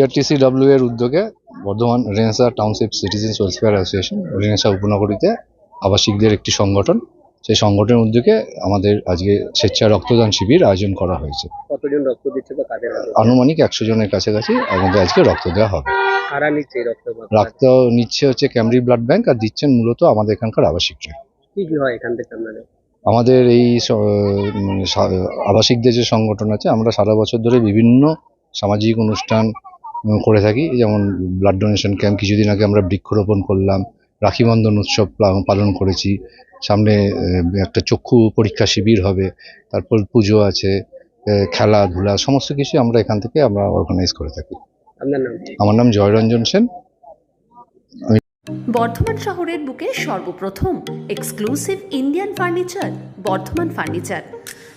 বিআরটিসিডব্লিউ এর উদ্যোগে Bardhaman renaissance township citizens welfare association renaissance উপনগরীতে আবাসিকদের একটি সংগঠন। সেই সংগঠনের উদ্যোগে আমাদের আজকে স্বেচ্ছা রক্তদান শিবির আয়োজন করা হয়েছে। কতজন রক্ত দিচ্ছে বা কাদের আনুমানিক একশো জনের কাছাকাছি আমাদের আজকে রক্ত দেওয়া হবে। কারা নিচ্ছে রক্ত রক্ত নিচ্ছে হচ্ছে ক্যামরি ব্লাড ব্যাংক আর দিচ্ছেন মূলত আমাদের এখানকার আবাসিকরা। কি কি হয় এখান থেকে আপনাদের? আমাদের এই মানে আবাসিকদের যে সংগঠন আছে আমরা সারা বছর ধরে বিভিন্ন সামাজিক অনুষ্ঠান করে থাকি। যেমন ব্লাড ডোনেশন ক্যাম্প কিছুদিন আগে আমরা বৃক্ষরোপণ করলাম রাখি বন্ধন উৎসব পালন করেছি। সামনে একটা চক্ষু পরীক্ষা শিবির হবে তারপর পুজো আছে খেলাধুলা সমস্ত কিছু আমরা এখান থেকে আমরা অর্গানাইজ করে থাকি। আমার নাম জয়রঞ্জন সেন। বর্ধমান শহরের বুকে সর্বপ্রথম exclusive Indian furniture Bardhaman furniture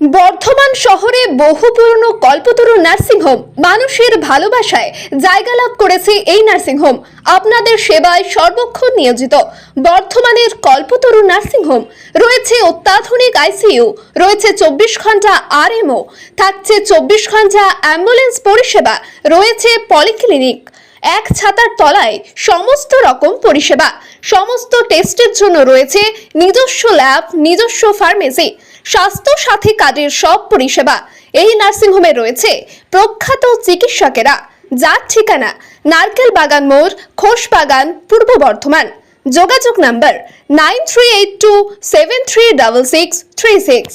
Bardhaman শহরে বহু পুরনো কল্পতরু নার্সিংহোম মানুষের ভালোবাসায় জায়গা লাভ করেছে এই নার্সিংহোম আপনাদের সেবায় সর্বক্ষণ নিয়োজিত। বর্ধমানের কল্পতরু নার্সিংহোম রয়েছে অত্যাধুনিক আইসিইউ রয়েছে চব্বিশ ঘণ্টা আরএমও থাকছে চব্বিশ ঘণ্টা অ্যাম্বুলেন্স পরিষেবা, রয়েছে পলিক্লিনিক এক ছাতার তলায় সমস্ত রকম পরিষেবা, সমস্ত টেস্টের জন্য রয়েছে নিজস্ব ল্যাব নিজস্ব ফার্মেসি স্বাস্থ্য সাথী কার্ডের সব পরিষেবা। এই নার্সিংহোমে রয়েছে প্রখ্যাত চিকিৎসকেরা। যার ঠিকানা নারকেল বাগান মোড় খোস বাগান, পূর্ব বর্ধমান। যোগাযোগ number nine three eight two seven three double six three six.